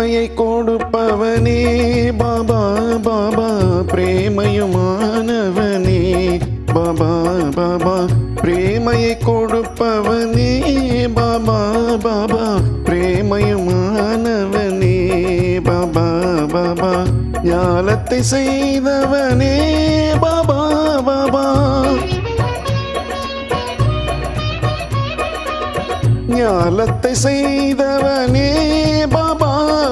பிரேமையை கொடுப்பவனே பாபா பாபா பிரேமையுமானவனே பாபா பாபா பிரேமையை கொடுப்பவனே பாபா பாபா பிரேமையுமானவனே பாபா பாபா ஞாலத்தை செய்தவனே. பாபா பாபா ஞாலத்தை செய்தவனே. பாபா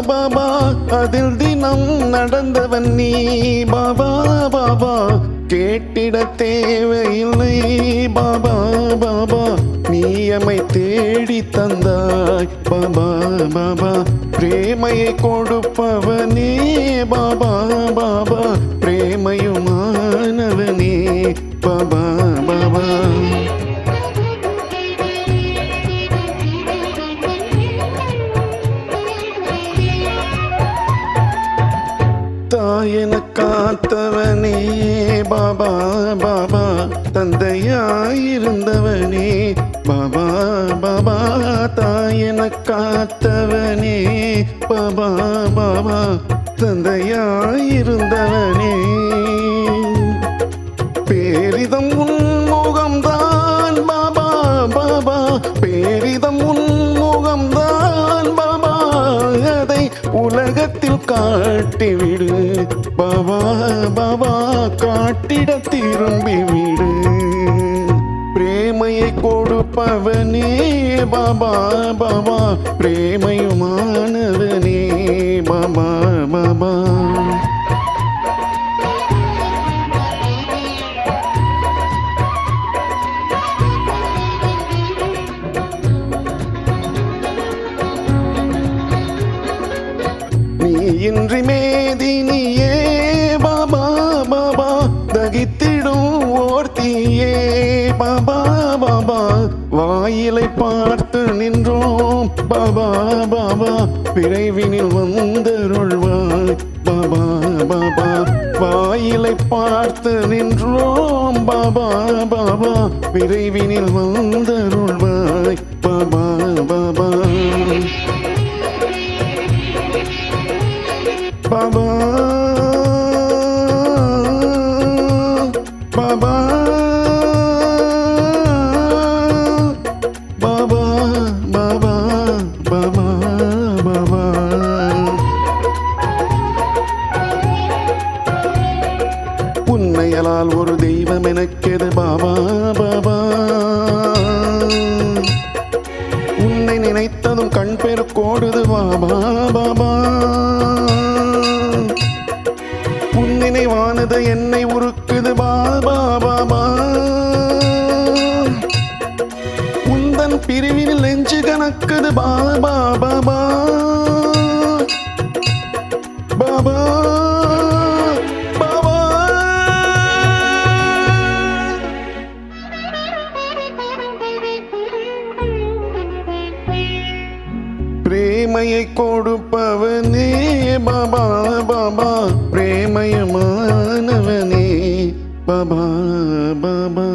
பாபா அதில் தினம் நடந்தவன் நீ. பாபா பாபா கேட்டிட தேவையில்லை. பாபா பாபா நீயமை தேடி தந்தாய். பாபா பாபா பிரேமையை கொடுப்பவனே. பாபா பாபா தாயன காத்தவனே பாபா பாபா தந்தையாயிருந்தவனே. பாபா பாபா தாயன காத்தவனே பாபா பாபா தந்தையாயிருந்தவனே. பேரிதம் உன்முகம்தான் பாபா பாபா பேரிதம் உன்முகம்தான் பாபா. அதை உலகத்தில் காட்டிவிடு. பாபா பாபா காட்டிட திரும்பி விடு பிரேமையை கொடுப்பவனே பாபா பாபா பிரேமையுமானவனே பாபா பாபா இன்றி மேதினியே பாபா பாபா தகித்திடும் ஓர்த்தியே பாபா பாபா வாயிலை பார்த்து நின்றோம். பாபா பாபா பிறைவினில் வந்தருள்வாய். பாபா பாபா வாயிலை பார்த்து நின்றோம். Baba Baba விரைவினில் வந்தருள்வாய். Baba Baba Baba Baba Baba Baba Baba உன்னையலால் ஒரு தெய்வம் எனக்கெது பாபா பாபா உன்னை நினைத்ததும் கண் பெருக்கோடுது பாபா பாபா நினைவானது என்னை உருக்குது பாபா பாபா உந்தன் பிரிவினில் நெஞ்சு கணக்குது பாபா பாபா பாபா பிரேமையை கொடுப்பவனே. பாபா பாபா பிரேமயமானவனே. பாபா பாபா.